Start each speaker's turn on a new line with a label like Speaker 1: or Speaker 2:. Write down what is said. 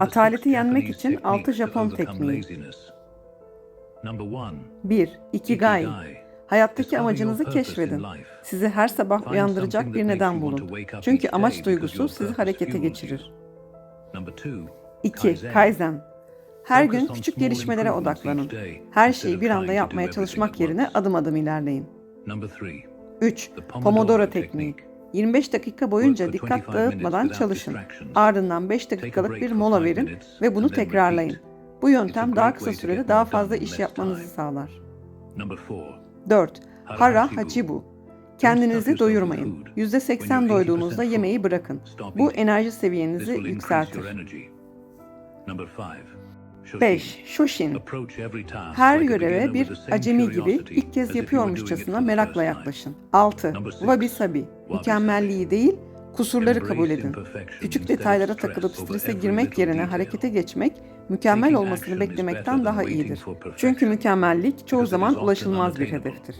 Speaker 1: Ataleti yenmek için 6 Japon tekniği. 1. Ikigai. Hayattaki amacınızı keşfedin. Sizi her sabah uyandıracak bir neden bulun. Çünkü amaç duygusu sizi harekete geçirir. 2. Kaizen. Her gün küçük gelişmelere odaklanın. Her şeyi bir anda yapmaya çalışmak yerine adım adım ilerleyin. 3. Pomodoro tekniği. 25 dakika boyunca dikkat dağıtmadan çalışın. Ardından 5 dakikalık bir mola verin ve bunu tekrarlayın. Bu yöntem daha kısa sürede daha fazla iş yapmanızı sağlar. 4. Hara Hachibu. Kendinizi doyurmayın. %80 doyduğunuzda yemeği bırakın. Bu enerji seviyenizi yükseltir. 5. Shoshin. Her göreve bir acemi gibi ilk kez yapıyormuşçasına merakla yaklaşın. 6. Wabi Sabi. Mükemmelliği değil, kusurları kabul edin. Küçük detaylara takılıp strese girmek yerine harekete geçmek, mükemmel olmasını beklemekten daha iyidir. Çünkü mükemmellik çoğu zaman ulaşılmaz bir hedeftir.